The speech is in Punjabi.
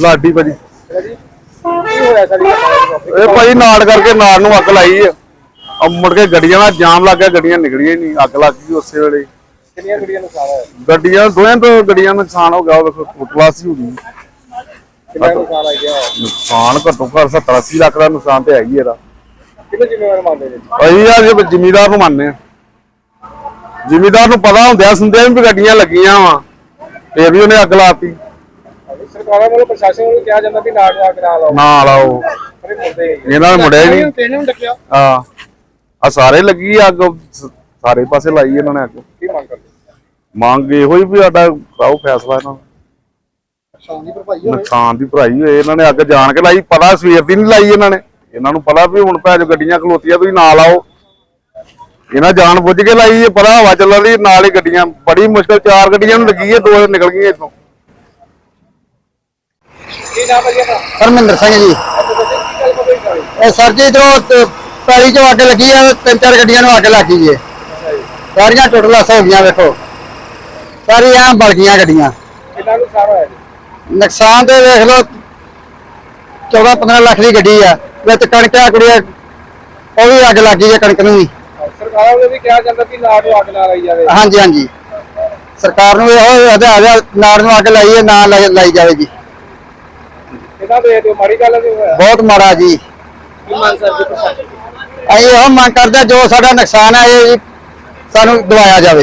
ਲਾਡੀ ਭਾਜੀ। ਇਹ ਭਾਜੀ ਨਾੜ ਕਰਕੇ ਨਾੜ ਨੂੰ ਅੱਗ ਲਾਈ ਆ। ਆ ਮੁੜ ਕੇ ਗੱਡੀਆਂ ਦਾ ਜਾਮ ਲੱਗ ਗਿਆ ਗੱਡੀਆਂ ਨਿਕਲੀਆਂ ਹੀ ਨਹੀਂ ਅੱਗ ਲੱਗ ਗਈ ਉਸੇ ਵੇਲੇ। ਕਿੰਨੀਆਂ ਗੱਡੀਆਂ ਨੁਕਸਾਨ ਹੋਇਆ? ਗੱਡੀਆਂ ਦੋਹਾਂ ਤੋਂ ਗੱਡੀਆਂ ਨੂੰ ਨੁਕਸਾਨ ਹੋ ਗਿਆ ਉਹ ਵੇਖੋ ਹੀ ਹੋ ਗਈ। ਕਿੰਨਾ ਨੁਕਸਾਨ ਆ ਗਿਆ? ਨੁਕਸਾਨ ਘੱਟੋ ਘੱਟ 70 80 ਲੱਖ ਦਾ ਨੁਕਸਾਨ ਤੇ ਹੈ ਹੀ ਇਹਦਾ। ਕਿੰਨੇ ਜ਼ਿੰਮੇਵਾਰ ਮੰਨਦੇ ਜੀ ਅਸੀਂ ਆ ਜੇ ਜ਼ਿਮੀਦਾਰ ਨੂੰ ਮੰਨਦੇ ਆ ਜ਼ਿਮੀਦਾਰ ਨੂੰ ਪਤਾ ਹੁੰਦਿਆ ਸੁਣਦਿਆਂ ਵੀ ਗੱਡੀਆਂ ਲੱਗੀਆਂ ਵਾ। ਫੇਰ ਵੀ ਉਹਨੇ ਅੱਗ ਲਾਤੀ। ਸਰਕਾਰਾਂ ਵੱਲੋਂ ਪ੍ਰਸ਼ਾਸਨ ਵੱਲੋਂ ਕਿਹਾ ਜਾਂਦਾ ਵੀ ਨਾੜ ਨਾ ਲਾਓ ਨਾ ਲਾਓ। ਇਹਨਾਂ ਨੇ ਮੁੜਿਆ ਹੀ ਨਹੀਂ। ਕਿਹਨੇ ਨੂੰ ਡੱਕਿਆ। ਆ ਆ ਸਾਰੇ ਲੱਗੀ ਆ ਅੱਗ ਸ- ਸਾਰੇ ਪਾਸੇ ਲਾਈ ਇਹਨਾਂ ਨੇ ਅੱਗ। ਕੀ ਮੰਗ ਕਰਦੇ? ਮੰਗ ਇਹੋ ਹੀ ਵੀ ਸਾਡਾ ਕਰਾਓ ਫੈਸਲਾ ਇਹਨਾਂ ਨੁਕਸਾਨ ਦੀ ਭਰਾਈ ਹੋਏ ਇਹਨਾਂ ਨੇ ਅੱਗ ਜਾਣ ਕੇ ਲਾਈ ਪਤਾ ਸਵੇਰ ਦੀ ਨਹੀਂ ਲਾਈ ਇਹਨਾਂ ਨੇ। ਇਹਨਾਂ ਨੂੰ ਪਤਾ ਵੀ ਹੁਣ ਭੈਜ ਗੱਡੀਆਂ ਖਲੋਤੀਆਂ ਤੁਸੀਂ ਨਾ ਲਾਓ ਇਹਨਾਂ ਜਾਣ ਬੁੱਝ ਕੇ ਲਾਈ ਇਹ ਪਤਾ ਹਵਾ ਚੱਲਣ ਦੀ ਨਾਲ ਹੀ ਗੱਡੀਆਂ ਬੜੀ ਮੁਸ਼ਕਲ ਚਾਰ ਗੱਡੀਆਂ ਨੂੰ ਲੱਗੀ ਹੈ ਦੋ ਨਿਕਲ ਗਈਆਂ ਇੱਥੋਂ। ਕੀ ਨਾਮ ਹੈ ਜੀ ਆਪਣਾ? ਹਰਮਿੰਦਰ ਸਿੰਘ ਜੀ। ਇਹ ਸਰ ਜੀ ਇਧਰੋਂ ਪੈਲੀ ਚੋਂ ਅੱਗ ਲੱਗੀ ਆ ਤਿੰਨ ਚਾਰ ਗੱਡੀਆਂ ਨੂੰ ਅੱਗ ਲੱਗ ਏ ਸਾਰੀਆਂ ਟੁੱਟ ਲੱਸ ਹੋ ਗਈਆਂ ਵੇਖੋ। ਸਾਰੀਆਂ ਬਲ ਗਈਆਂ ਗੱਡੀਆਂ। ਕਿੰਨਾ ਨੁਕਸਾਨ ਹੋਇਆ ਜੀ? ਨੁਕਸਾਨ ਤੇ ਵੇਖ ਲਓ 14 15 ਲੱਖ ਦੀ ਗੱਡੀ ਆ ਵਿੱਚ ਕਣਕ ਆ ਕੁੜੀਆਂ ਉਹ ਵੀ ਅੱਗ ਲੱਗ ਗਈ ਹੈ ਕਣਕ ਨੂੰ ਵੀ। ਸਰਕਾਰਾਂ ਵੱਲੋਂ ਵੀ ਕਿਹਾ ਜਾਂਦਾ ਵੀ ਨਾੜ ਨੂੰ ਅੱਗ ਨਾ ਲਾਈ ਜਾਵੇ। ਹਾਂਜੀ ਹਾਂਜੀ। ਸਰਕਾਰ ਨੂੰ ਇਹੋ ਹਦਾਇਤ ਆ ਨਾੜ ਨੂੰ ਅੱਗ ਲਾਈਏ ਨਾ ਲਾਈ ਲਾਈ ਜਾਵੇ ਜੀ। ਕਿੰਨਾ ਦੇ ਦਿਓ? ਮਾੜੀ ਗੱਲ ਹੈ ਵੀ ਹੋਇਆ ਬਹੁਤ ਮਾੜਾ ਜੀ। ਕੀ ਮੰਗ ਕਰਦੇ ਪ੍ਰਸ਼ਾਸਨ ਅਸੀਂ ਇਹੋ ਮੰਗ ਕਰਦੇ ਹਾਂ, ਜੋ ਸਾਡਾ ਨੁਕਸਾਨ ਹੈ ਇਹ ਜੀ ਸਾਨੂੰ ਦਵਾਇਆ ਜਾਵੇ।